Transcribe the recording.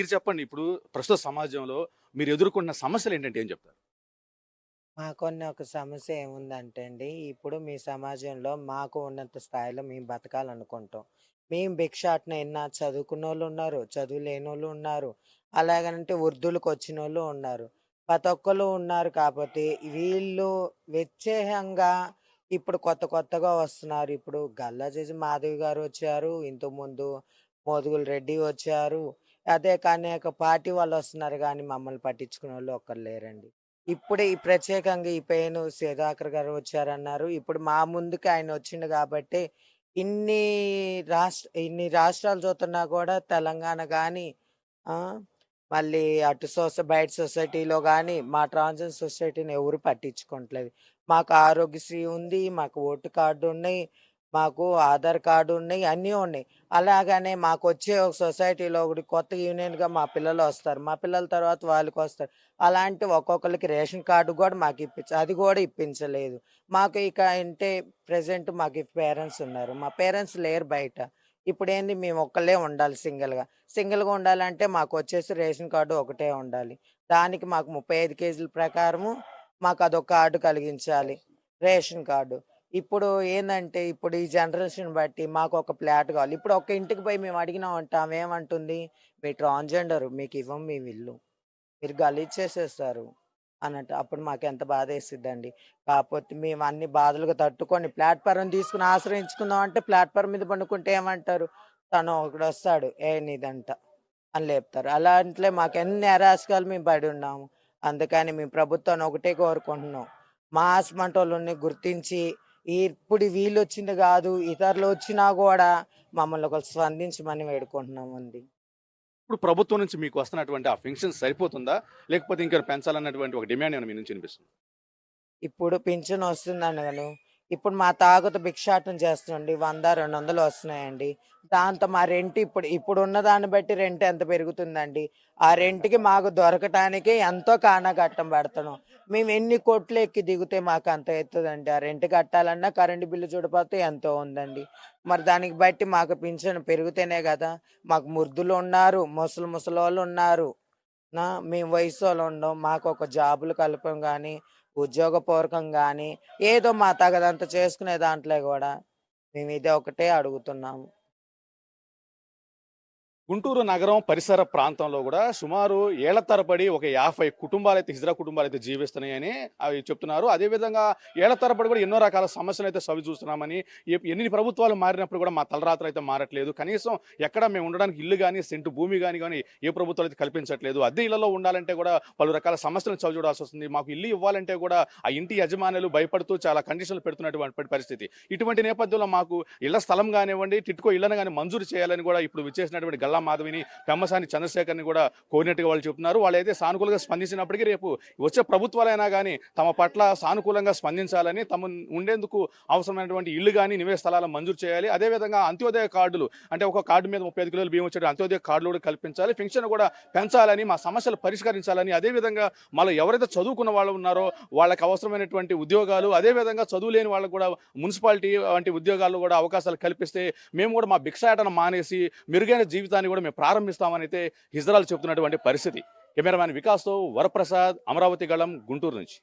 మీరు చెప్పండి ఇప్పుడు ప్రస్తుత సమాజంలో మీరు ఎదుర్కొన్న సమస్యలు ఏంటంటే ఏం చెప్తారు? మాకున్న ఒక సమస్య ఏముందంటే అండి ఇప్పుడు మీ సమాజంలో మాకు ఉన్నంత స్థాయిలో మేము బతకాలనుకుంటాం. మేము భిక్షాటన ఎన్నా చదువుకున్న వాళ్ళు ఉన్నారు చదువు లేని వాళ్ళు ఉన్నారు అలాగనంటే వృద్ధులకు వచ్చిన వాళ్ళు ఉన్నారు. ప్రతి ఒక్కరు ఉన్నారు కాబట్టి వీళ్ళు వ్యత్యేకంగా ఇప్పుడు కొత్త కొత్తగా వస్తున్నారు. ఇప్పుడు గల్లా చేసి మాధవి గారు వచ్చారు ఇంతకుముందు మోదుగుల రెడ్డి వచ్చారు అదే కానీ ఒక పార్టీ వాళ్ళు వస్తున్నారు కానీ మమ్మల్ని పట్టించుకునే వాళ్ళు ఒక్కరు లేరండి. ఇప్పుడు ఈ ప్రత్యేకంగా ఈ పేను సుధాకర్ గారు వచ్చారన్నారు. ఇప్పుడు మా ముందుకి ఆయన వచ్చిండు కాబట్టి ఇన్ని రాష్ట్ర ఇన్ని రాష్ట్రాలు చూస్తున్నా కూడా తెలంగాణ కానీ మళ్ళీ అటు సోస బయట సొసైటీలో కానీ మా ట్రాన్స్జెండర్ సొసైటీని ఎవరు పట్టించుకోవట్లేదు. మాకు ఆరోగ్యశ్రీ ఉంది మాకు ఓటు కార్డు ఉన్నాయి మాకు ఆధార్ కార్డు ఉన్నాయి అన్నీ ఉన్నాయి. అలాగనే మాకు వచ్చే ఒక సొసైటీలో ఒకటి కొత్త యూనియన్గా మా పిల్లలు వస్తారు. మా పిల్లల తర్వాత వాళ్ళకి వస్తారు. అలాంటి ఒక్కొక్కరికి రేషన్ కార్డు కూడా మాకు ఇప్పించ అది కూడా ఇప్పించలేదు. మాకు ఇక అంటే ప్రజెంట్ మాకు పేరెంట్స్ ఉన్నారు. మా పేరెంట్స్ లేరు బయట. ఇప్పుడు ఏంది మేము ఒక్కళ్ళే ఉండాలి సింగిల్గా. సింగిల్గా ఉండాలంటే మాకు వచ్చేసి రేషన్ కార్డు ఒకటే ఉండాలి. దానికి మాకు ముప్పై ఐదు కేజీల ప్రకారము మాకు అదొక కార్డు కలిగించాలి. Ration card. ఇప్పుడు ఏందంటే ఇప్పుడు ఈ జనరేషన్ బట్టి మాకు ఒక ఫ్లాట్ కావాలి. ఇప్పుడు ఒక ఇంటికి పోయి మేము అడిగినాం అంటే ఆమె ఏమంటుంది మీ ట్రాన్స్జెండర్ మీకు ఇవ్వం మేము ఇల్లు. మీరు గలీజ్ చేసేస్తారు అన్నట్టు. అప్పుడు మాకు ఎంత బాధ వేసిద్దండి. కాకపోతే మేము అన్ని బాధలుగా తట్టుకొని ప్లాట్ఫారం తీసుకుని ఆశ్రయించుకుందాం అంటే ప్లాట్ఫారం మీద పండుకుంటే ఏమంటారు? తను ఒకడు వస్తాడు ఏ నీదంట అని లేపుతారు. అలాంటిలే మాకు ఎన్ని అరాచకాలు మేము పడి ఉన్నాము. అందుకని మేము ప్రభుత్వాన్ని ఒకటే కోరుకుంటున్నాం. మా ఆస్మంటోళ్ళని గుర్తించి ఇప్పుడు వీళ్ళు వచ్చింది కాదు ఇతరులు వచ్చినా కూడా మమ్మల్ని ఒకరు స్పందించమని వేడుకుంటున్నాం అండి ఇప్పుడు ప్రభుత్వం నుంచి మీకు వస్తున్నటువంటి ఆ పెన్షన్ సరిపోతుందా? లేకపోతే ఇంకా పెంచాలన్నటువంటి ఒక డిమాండ్ ఏమైనా మీ నుంచి వినిపిస్తుంది? ఇప్పుడు పింఛన్ వస్తుందండి ఇప్పుడు మా తాగుత భిక్షాటం చేస్తుండీ వంద రెండు వందలు వస్తున్నాయండి. దాంతో మా రెంట్ ఇప్పుడు ఇప్పుడు ఉన్న దాన్ని బట్టి రెంట్ ఎంత పెరుగుతుందండి? ఆ రెంట్కి మాకు దొరకటానికి ఎంతో కానగట్టం పెడతాను. మేము ఎన్ని కోట్లు ఎక్కి దిగితే మాకు అంత అవుతుందండి ఆ రెంట్ కట్టాలన్నా కరెంటు బిల్లు చూడపోతే ఎంతో ఉందండి. మరి దానికి బట్టి మాకు పింఛను పెరిగితేనే కదా మాకు ముర్దులు ఉన్నారు ముసలి ముసలి వాళ్ళు ఉన్నారు. నా మేము వయసు వాళ్ళు ఉండం మాకు ఒక జాబులు కలపం కానీ ఉద్యోగపూర్వకం కానీ ఏదో మా తగదంత చేసుకునే దాంట్లో కూడా మేము ఇదే ఒకటే అడుగుతున్నాము. గుంటూరు నగరం పరిసర ప్రాంతంలో కూడా సుమారు ఏళ్ళ తరబడి ఒక యాభై కుటుంబాలు అయితే హిజ్రా కుటుంబాలు అయితే జీవిస్తున్నాయని అవి చెప్తున్నారు. అదేవిధంగా ఏళ్ళ తరబడి కూడా ఎన్నో రకాల సమస్యలు అయితే సవి చూస్తున్నామని ఎన్ని ప్రభుత్వాలు మారినప్పుడు కూడా మా తలరాత్రులు అయితే మారట్లేదు. కనీసం ఎక్కడ మేము ఉండడానికి ఇల్లు కానీ సెంటు భూమి కానీ కానీ ఏ ప్రభుత్వాలు అయితే కల్పించట్లేదు. అద్దె ఇళ్ళలో ఉండాలంటే కూడా పలు రకాల సమస్యలను చవి చూడాల్సి వస్తుంది. మాకు ఇల్లు ఇవ్వాలంటే కూడా ఆ ఇంటి యజమానులు భయపడుతూ చాలా కండిషన్లు పెడుతున్నటువంటి పరిస్థితి. ఇటువంటి నేపథ్యంలో మాకు ఇళ్ళ స్థలం కానివ్వండి టిట్కో ఇళ్ళను కానీ మంజూరు చేయాలని కూడా ఇప్పుడు విచ్చేసినటువంటి గల్లా మాధవిని పెమ్మసాని చంద్రశేఖర్ని కూడా కోరినట్టుగా వాళ్ళు చెప్తున్నారు. వాళ్ళు అయితే సానుకూలంగా స్పందించినప్పటికీ రేపు వచ్చే ప్రభుత్వాలైనా కానీ తమ పట్ల సానుకూలంగా స్పందించాలని తమ ఉండేందుకు అవసరమైనటువంటి ఇల్లు కానీ నివేశ స్థలాలు మంజూరు చేయాలి. అదేవిధంగా అంత్యోదయ కార్డులు అంటే ఒక కార్డు మీద ముప్పై ఐదు కిలోలు బియ్యం వచ్చే అంత్యోదయ కార్డులు కూడా కల్పించాలి. పెన్షన్ కూడా పెంచాలని మా సమస్యలు పరిష్కరించాలని అదేవిధంగా మళ్ళీ ఎవరైతే చదువుకున్న వాళ్ళు ఉన్నారో వాళ్ళకి అవసరమైనటువంటి ఉద్యోగాలు అదేవిధంగా చదువు లేని వాళ్ళకు కూడా మున్సిపాలిటీ వంటి ఉద్యోగాలు కూడా అవకాశాలు కల్పిస్తే మేము కూడా మా భిక్షాటన మానేసి మెరుగైన జీవితాన్ని కూడా మేము ప్రారంభిస్తామని అయితే హిజ్రాలు చెప్తున్నటువంటి పరిస్థితి. కెమెరామ్యాన్ వికాస్తో వరప్రసాద్ అమరావతి గళం గుంటూరు నుంచి.